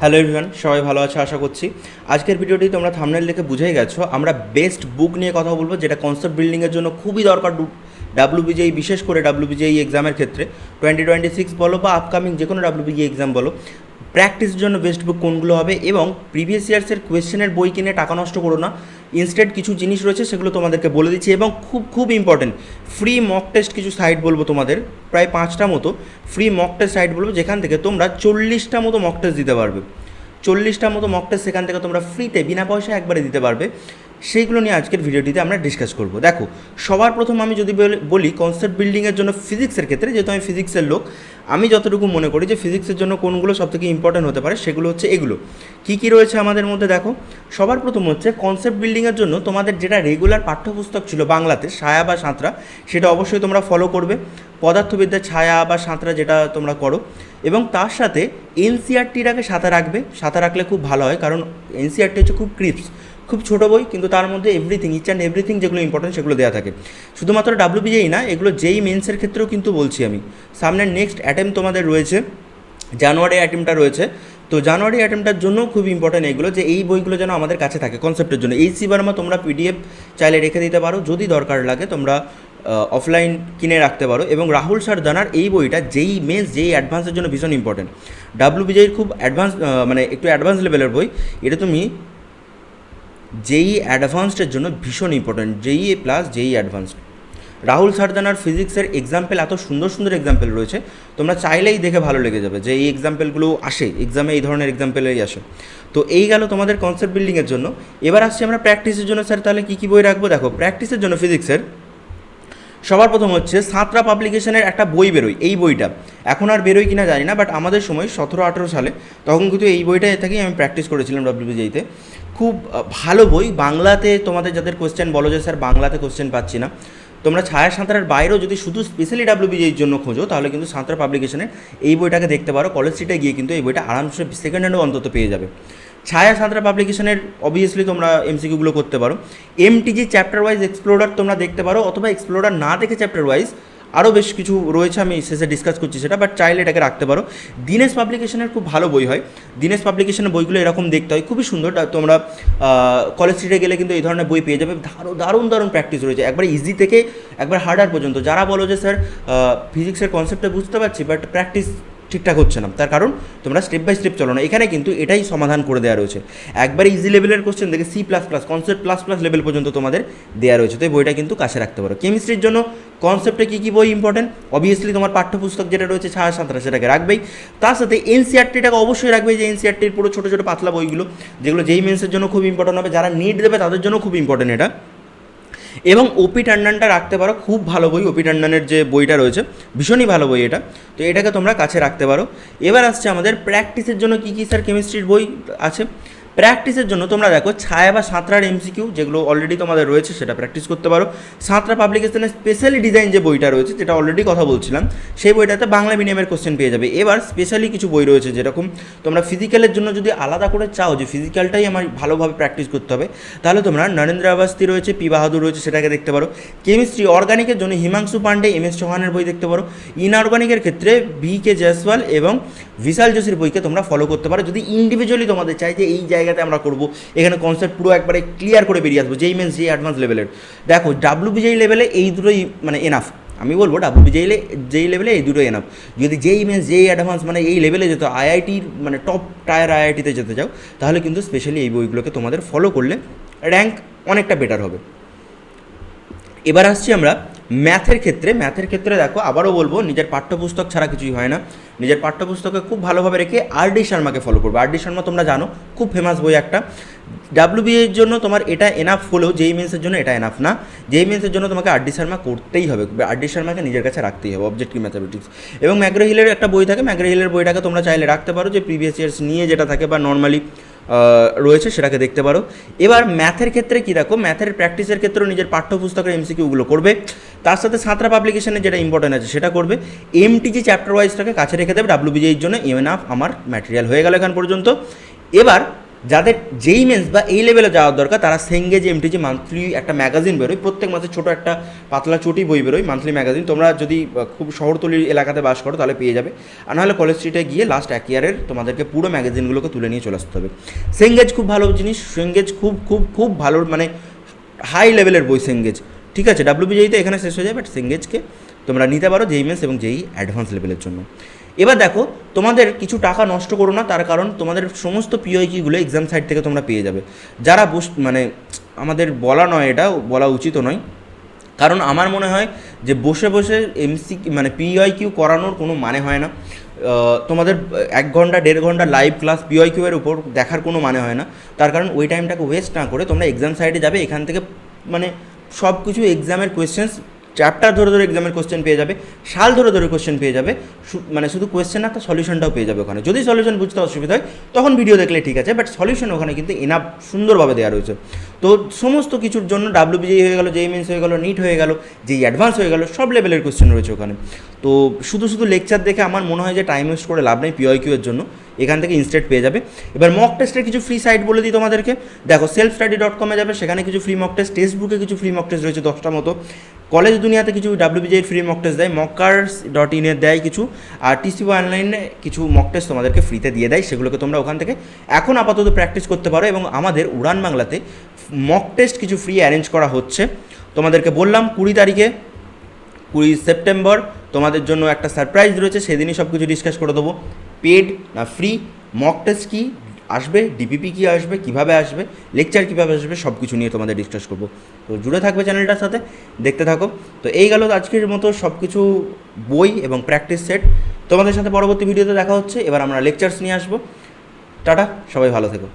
Hello everyone সবাই ভালো আছে? আশা করছি। আজকের ভিডিওটি তোমরা থামনেল দেখে বুঝেই গেছো। আমরা বেস্ট বুক নিয়ে কথা বলব, যেটা কনসেপ্ট বিল্ডিংয়ের জন্য খুবই দরকার ডাব্লিউবিজেই বিশেষ করে ডাব্লিউবিজেই এক্সামের ক্ষেত্রে। টোয়েন্টি টোয়েন্টি সিক্স বলো বা আপকামিং যে কোনো ডাব্লিউবিজি এক্সাম বলো। প্র্যাকটিসের জন্য বেস্ট বুক কোনগুলো হবে এবং প্রিভিয়াস ইয়ার্সের কোয়েশ্চেনের বই কিনে টাকা নষ্ট করো না। ইনস্টেড কিছু জিনিস রয়েছে সেগুলো তোমাদেরকে বলে দিচ্ছি এবং খুব খুব ইম্পর্টেন্ট ফ্রি মক টেস্ট কিছু সাইট বলব তোমাদের, প্রায় পাঁচটা মতো ফ্রি মক টেস্ট সাইট বলব যেখান থেকে তোমরা চল্লিশটা মতো মক টেস্ট দিতে পারবে। চল্লিশটা মতো মক টেস্ট সেখান থেকে তোমরা ফ্রিতে বিনা পয়সায় একবারে দিতে পারবে। সেইগুলো নিয়ে আজকের ভিডিওটিতে আমরা ডিসকাস করব। দেখো, সবার প্রথম আমি যদি বলি- কনসেপ্ট বিল্ডিংয়ের জন্য ফিজিক্সের ক্ষেত্রে, যেহেতু আমি ফিজিক্সের লোক, আমি যতটুকু মনে করি যে ফিজিক্সের জন্য কোনগুলো সবথেকে ইম্পর্টেন্ট হতে পারে সেগুলো হচ্ছে এগুলো। কী কী রয়েছে আমাদের মধ্যে দেখো, সবার প্রথম হচ্ছে কনসেপ্ট বিল্ডিংয়ের জন্য তোমাদের যেটা রেগুলার পাঠ্যপুস্তক ছিল বাংলাতে, ছায়া বা সাঁতরা, সেটা অবশ্যই তোমরা ফলো করবে। পদার্থবিদ্যার ছায়া বা সাঁতরা যেটা তোমরা করো। এবং তার সাথে এনসিআরটির আগে সাঁতার রাখবে। সাঁতার রাখলে খুব ভালো হয়, কারণ এনসিআরটি হচ্ছে খুব ক্রিপস খুব ছোটো বই, কিন্তু তার মধ্যে এভরিথিং ইচ অ্যান্ড এভরিথিং যেগুলো ইম্পর্টেন্ট সেগুলো দেওয়া থাকে। শুধুমাত্র ডাব্লিউবিজেই না, এগুলো যেই মেন্সের ক্ষেত্রেও কিন্তু বলছি আমি। সামনের নেক্সট অ্যাটেম্প তোমাদের রয়েছে জানুয়ারি অ্যাটেম্পটা রয়েছে। তো জানুয়ারি অ্যাটেম্পটার জন্য খুব ইম্পর্টেন্ট এইগুলো যে এই বইগুলো যেন আমাদের কাছে থাকে কনসেপ্টের জন্য। এই সি বার্মা তোমরা পিডিএফ চাইলে রেখে দিতে পারো, যদি দরকার লাগে তোমরা অফলাইন কিনে রাখতে পারো। এবং রাহুল সারদানার এই বইটা যেই মেন্স যেই অ্যাডভান্সের জন্য ভীষণ ইম্পর্টেন্ট ডাব্লিউ বিজয়ীর খুব অ্যাডভান্স মানে একটু অ্যাডভান্স লেভেলের বই। এটা তুমি যেই অ্যাডভান্সডের জন্য ভীষণ important A plus JEE advanced Rahul সারদানার ফিজিক্সের এক্সাম্পল এত সুন্দর সুন্দর এক্সাম্পল রয়েছে, তোমরা চাইলেই দেখে ভালো লেগে যাবে যে এই এক্সাম্পলগুলো আসে এক্সামে এই ধরনের এক্সাম্পলেই আসে। তো এই গেল তোমাদের কনসেপ্ট বিল্ডিংয়ের জন্য। এবার আসছি আমরা প্র্যাকটিসের জন্য স্যার তাহলে কী কী বই রাখব? দেখো প্র্যাকটিসের জন্য ফিজিক্সের সবার প্রথম হচ্ছে সাঁতরা পাবলিকেশনের একটা বই বেরোয়, এই বইটা। এখন আর বেরোয় কিনা জানি না বাট আমাদের সময় সতেরো আঠেরো সালে তখন কিন্তু এই বইটা থেকেই আমি প্র্যাকটিস করেছিলাম ডব্লিউবিজেইতে খুব ভালো বই। বাংলাতে তোমাদের যাদের কোশ্চেন বলো যে, স্যার, বাংলাতে কোশ্চেন পাচ্ছি না। তোমরা ছায়া সাঁতারের বাইরেও যদি শুধু স্পেশালি ডাব্লিউবিজের জন্য খোঁজো, তাহলে কিন্তু সাঁতরা পাবলিকেশনের এই বইটাকে দেখতে পারো। কলেজ স্ট্রিটে গিয়ে কিন্তু এই বইটা আরামসে সেকেন্ড হ্যান্ডও অন্তত পেয়ে যাবে। ছায়া সাঁতরা পাবলিকেশনের অবভিয়াসলি তোমরা এমসিকিউগুলো করতে পারো। এমটিজি চ্যাপ্টার ওয়াইজ এক্সপ্লোরার তোমরা দেখতে পারো, অথবা এক্সপ্লোরার না দেখে চ্যাপ্টার ওয়াইজ আরও বেশ কিছু রয়েছে, আমি শেষে ডিসকাস করছি সেটা বাট চাইলে এটাকে রাখতে পারো। দীনেশ পাবলিকেশনের খুব ভালো বই হয়। দীনেশ পাবলিকেশনের বইগুলো এরকম দেখতে হয়, খুবই সুন্দর। তোমরা কলেজ স্ট্রিটে গেলে কিন্তু এই ধরনের বই পেয়ে যাবে। দারুণ দারুণ দারুণ প্র্যাকটিস রয়েছে। একবার ইজি থেকে একবার হার্ডার পর্যন্ত। যারা বলো যে স্যার ফিজিক্সের কনসেপ্টটা বুঝতে পারছি বাট প্র্যাকটিস ঠিকঠাক হচ্ছে না। তার কারণ তোমরা স্টেপ বাই স্টেপ চলো না। এখানে কিন্তু এটাই সমাধান করে দেওয়া রয়েছে। একবার ইজি লেভেলের কোশ্চেন দেখে C plus plus concept plus plus level পর্যন্ত তোমাদের দেওয়া রয়েছে। তো এই বইটা কিন্তু কাছে রাখতে পারো। কেমিস্ট্রির জন্য কনসেপ্টে কী কী বই ইম্পর্টেন্ট অবভিয়াসলি তোমার পাঠ্যপুস্তক যেটা রয়েছে ছায়া সাঁতরা সেটাকে রাখবেই। তার সাথে এনসিআরটিটাকে অবশ্যই রাখবে যে এনসিআরটির পুরো ছোটো ছোটো পাতলা বইগুলো, যেগুলো যেই মেন্সের জন্য খুব ইম্পর্টেন্ট হবে। যারা নিট দেবে তাদের জন্য খুব ইম্পর্টেন্ট এটা। এবং ওপি টান্ডানটা রাখতে পারো, খুব ভালো বই ওপি টান্ডানের যে বইটা রয়েছে, ভীষণই ভালো বই এটা। তো এটাকে তোমরা কাছে রাখতে পারো। এবার আসছে আমাদের প্র্যাকটিসের জন্য কী কী স্যার কেমিস্ট্রির বই আছে? প্র্যাকটিসের জন্য তোমরা দেখো ছায়া বা সাঁতরার এমসিকিউ যেগুলো অলরেডি তোমাদের রয়েছে সেটা প্র্যাকটিস করতে পারো। সাঁতরা পাবলিকেশনের স্পেশালি ডিজাইন যে বইটা রয়েছে, যেটা অলরেডি কথা বলছিলাম, সেই বইটাতে বাংলা মিডিয়ামের কোশ্চেন পেয়ে যাবে। এবার স্পেশালি কিছু বই রয়েছে যেরকম তোমরা ফিজিক্যালের জন্য যদি আলাদা করে চাও যে ফিজিক্যালটাই আমার ভালোভাবে প্র্যাকটিস করতে হবে, তাহলে তোমরা নরেন্দ্র আবাস্তি রয়েছে, পি বাহাদুর রয়েছে সেটাকে দেখতে পারো। কেমিস্ট্রি অর্গানিকের জন্য হিমাংশু পান্ডে এম এস চৌহানের বই দেখতে পারো। ইনঅর্গানিকের ক্ষেত্রে বি কে জয়সওয়াল এবং বিশাল যোশীর বইকে তোমরা ফলো করতে পারো। যদি ইন্ডিভিজুয়ালি তোমাদের চাই যে এই জায়গাতে আমরা করব, এখানে কনসেপ্ট পুরো একবারে ক্লিয়ার করে বেরিয়ে আসব যেই মেন্স যেই অ্যাডভান্স লেভেলের দেখো ডাব্লিউ বিজয়ী লেভেলে এই দুটোই মানে এনাফ আমি বলব ডাব্লিউ বিজয়ী যেই লেভেলে এই দুটোই এনাফ যদি যেই মেন্স যেই অ্যাডভান্স মানে এই লেভেলে যেত আইআইটির মানে টপ টায়ার আইআইটিতে যেতে চাও, তাহলে কিন্তু স্পেশালি এই বইগুলোকে তোমাদের ফলো করলে র্যাঙ্ক অনেকটা বেটার হবে। এবার আসছি আমরা ম্যাথের ক্ষেত্রে ম্যাথের ক্ষেত্রে দেখো, আবারও বলব, নিজের পাঠ্যপুস্তক ছাড়া কিছুই হয় না। নিজের পাঠ্যপুস্তকে খুব ভালোভাবে রেখে আর ডি শর্মাকে ফলো করবে। আর ডি শর্মা তোমরা জানো, খুব ফেমাস বই একটা। ডাব্লিউ এর জন্য তোমার এটা এনাফ হলেও যেই মেন্সের জন্য এটা এনাফ না। যেই মেন্সের জন্য তোমাকে আর ডি শর্মা করতেই হবে। আর ডি শর্মাকে নিজের কাছে রাখতেই হবে অবজেক্টিভ ম্যাথামেটিক্স এবং ম্যাগ্রো হিলের একটা বই থাকে ম্যাগ্রো হিলের বইটাকে তোমরা চাইলে রাখতে পারো, যে প্রিভিয়াস ইয়ার্স নিয়ে যেটা থাকে বা নর্মালি রয়েছে, সেটাকে দেখতে পারো। এবার ম্যাথের ক্ষেত্রে কী দেখো ম্যাথের প্র্যাকটিসের ক্ষেত্রেও নিজের পাঠ্যপুস্তকের এমসিকিউগুলো করবে। তার সাথে সাঁতরা পাবলিকেশনে যেটা ইম্পর্টেন্ট আছে, সেটা করবে। এমটিজি চ্যাপ্টার ওয়াইজটাকে কাছে রেখে দেবে ডাব্লিউবিজের জন্য এনাফ আমার ম্যাটেরিয়াল হয়ে গেল এখান পর্যন্ত। এবার, যাদের যেই মেন্স বা এই লেভেলে যাওয়ার দরকার, তারা সেঙ্গেজ এমটিজি মান্থলি একটা ম্যাগাজিন বেরোয়। প্রত্যেক মাসে ছোটো একটা পাতলা চটি বই বেরোয় মান্থলি ম্যাগাজিন তোমরা যদি খুব শহরতলির এলাকাতে বাস করো, তাহলে পেয়ে যাবে। আর নাহলে কলেজ স্ট্রিটে গিয়ে লাস্ট এক ইয়ারের তোমাদেরকে পুরো ম্যাগাজিনগুলোকে তুলে নিয়ে চলে আসতে হবে। সেঙ্গেজ খুব ভালো জিনিস। সেঙ্গেজ খুব খুব খুব ভালো মানে হাই লেভেলের বই সেঙ্গেজ ঠিক আছে ডাব্লিউবিজেইতে এখানে শেষ হয়ে যায় বাট সিঙ্গেজকে তোমরা নিতে পারো যেই মেন্স এবং যেই অ্যাডভান্স লেভেলের জন্য। এবার দেখো, তোমাদের কিছু টাকা নষ্ট করো না, তার কারণ তোমাদের সমস্ত পিওই কিগুলো এক্সাম সাইট থেকে তোমরা পেয়ে যাবে। যারা বস মানে আমাদের বলা নয় এটা, বলা উচিতও নয়। কারণ আমার মনে হয় যে বসে বসে এমসি মানে পিওয়াই কিউ করানোর কোনো মানে হয় না। তোমাদের এক ঘণ্টা, দেড় ঘণ্টা লাইভ ক্লাস পিওয়াই কিউ উপর দেখার কোনো মানে হয় না। তার কারণ ওই টাইমটাকে ওয়েস্ট না করে তোমরা এক্সাম সাইডে যাবে, এখান থেকে মানে সব কিছু এক্সামের কোয়েশ্চেন্স চ্যাপ্টার ধরে ধরে এক্সামের কোশ্চেন পেয়ে যাবে, সাল ধরে ধরে কোয়েশ্চেন পেয়ে যাবে মানে শুধু কোয়েশ্চেন না সলিউশনটাও পেয়ে যাবে ওখানে। যদি সলিউশন বুঝতে অসুবিধা হয়, তখন ভিডিও দেখলে ঠিক আছে বাট সলিউশন ওখানে কিন্তু এনাফ সুন্দরভাবে দেওয়া রয়েছে। তো সমস্ত কিছুর জন্য ডাব্লিউবিজি হয়ে গেল যেই মেন্স হয়ে গেলো নিট হয়ে গেল, যেই অ্যাডভান্স হয়ে গেল, সব লেভেলের কোশ্চেন রয়েছে ওখানে। তো শুধু শুধু লেকচার দেখে আমার মনে হয় যে টাইম ওয়েস্ট করে লাভ নেই পিওই কিউ এর জন্য। এখান থেকে ইনস্টেট পেয়ে যাবে। এবার মক টেস্টের কিছু ফ্রি সাইট বলে দিই তোমাদেরকে। দেখো সেলফ স্টাডি ডট কমে যাবে, সেখানে কিছু ফ্রি মক টেস্ট টেক্সট বুকে কিছু ফ্রি মক টেস্ট রয়েছে দশটা মতো। কলেজ দুনিয়াতে কিছু ডাব্লিউবিজের ফ্রি মক টেস্ট দেয় মকার্স ডট ইনের দেয় কিছু, আর টিসিবি অনলাইনে কিছু মক টেস্ট তোমাদেরকে ফ্রিতে দিয়ে দেয়, সেগুলোকে তোমরা ওখান থেকে এখন আপাতত প্র্যাকটিস করতে পারো এবং আমাদের উড়ান বাংলাতে মক টেস্ট কিছু ফ্রি অ্যারেঞ্জ করা হচ্ছে। তোমাদেরকে বললাম, কুড়ি তারিখে, কুড়ি সেপ্টেম্বর, তোমাদের জন্য একটা সারপ্রাইজ রয়েছে, সেদিনই সব কিছু ডিসকাস করে দেবো। পেড না ফ্রি মক টেস্ট কী আসবে? ডিপিপি কী আসবে? কীভাবে আসবে? লেকচার কীভাবে আসবে? সব কিছু নিয়ে তোমাদের ডিসকাস করব। তো জুড়ে থাকবে চ্যানেলটার সাথে, দেখতে থাকো। তো এই গেল আজকের মতো সব কিছু বই এবং প্র্যাকটিস সেট তোমাদের সাথে পরবর্তী ভিডিওতে দেখা হচ্ছে। এবার আমরা লেকচার্স নিয়ে আসব। টাটা, সবাই ভালো থেকো।